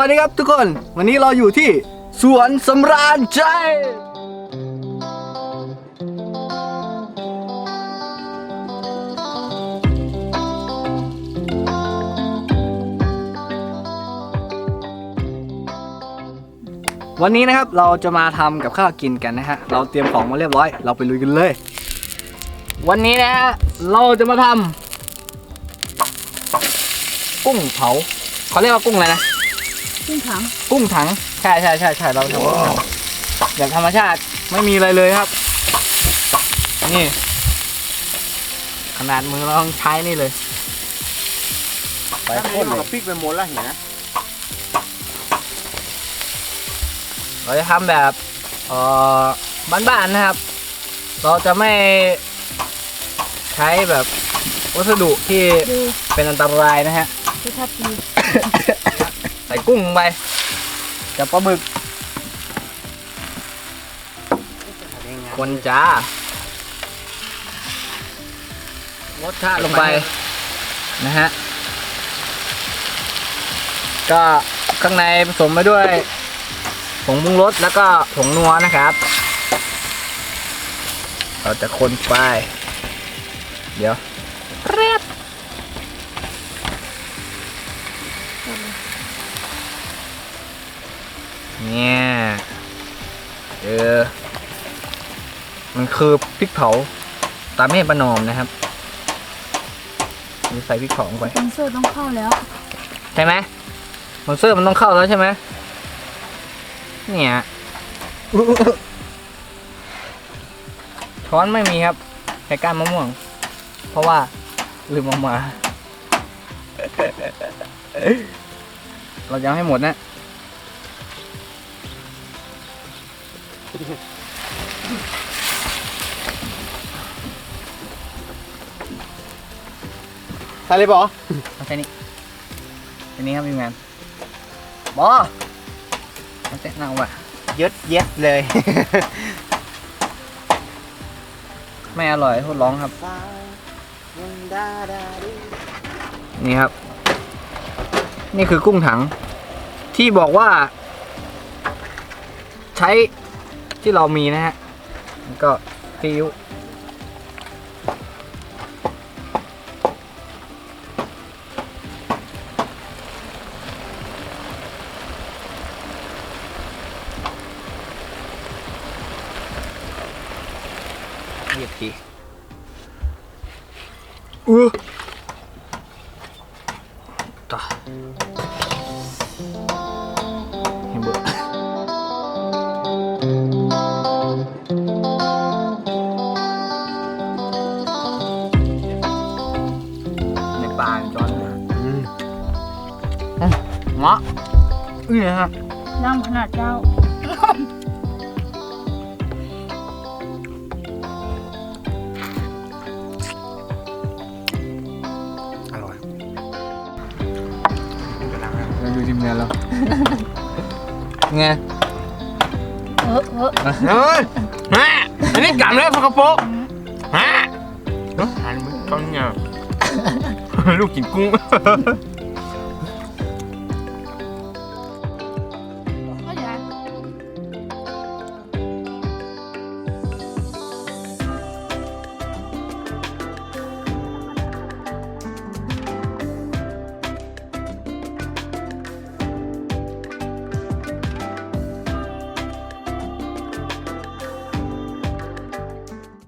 วัสดีครับทุกคน วันนี้เราอยู่ที่สวนสำราญใจ วันนี้นะครับเราจะมาทำกับข้าวกินกันนะฮะ เราเตรียมของมาเรียบร้อย เราไปลุยกันเลย วันนี้นะฮะเราจะมาทำกุ้งเผาเขาเรียกว่ากุ้งอะไรนะ ขึ้นถังกุ้งถังใช่ใช่ใช่ใช่เราทำกุ้งถังแบบธรรมชาติไม่มีอะไรเลยครับ นี่ ขนาดมือเราต้องใช้นี่เลยไปถ้าโคไม่ตรได้เลมายกับพริกไปหมดแล้วเห็นนะเราจะทำแบบเอ่อบ้านๆนะครับ เราจะไม่ใช้แบบวัสดุที่ดูเป็นอันตรายนะฮะดูทับที ใส่กุ้งลงไปกับปลาหมึก คนจ้ารสชาติลงไปนะฮะ ก็ข้างในผสมไปด้วย ผงปรุงรสแล้วก็ผงนัวนะครับ เราจะคนไป เดี๋ยว เรียบเนี่ยเออมันคือพริกเผาตามแม่ประนอมนะครับมีใส่พริกเผาลงไปสปอนเซอร์ต้องเข้าแล้ว ใช่ไหมมอนเซอร์มันต้องเข้าแล้วใช่ไหมเนี่ยช้อนไม่มีครับแค่ก้านมะม่วง เพราะว่าลืมเอามา เราจะเอาให้หมดนะ ใส่เลยบอเอาแค่นี้แค่นี้ครับพี่แมนบอเอาเจ๊นั่งว่ะยึดเย็ดเลย ไม่อร่อยทดลองครับ นี่ครับ นี่คือกุ้งถัง ที่บอกว่า ใช้ ที่เรามีนะฮะก็ซีอิ๊วเหยียบทีอู้ต่อ เงาะนี่ฮะน้ำขนาดเจ้าอร่อยเราดูทีมงานแล้วไงเออเออเฮ้ยฮะอันนี้กลับแล้วพักกระโปงฮะหันมึงต้องเนี่ยลูกกินกุ้ง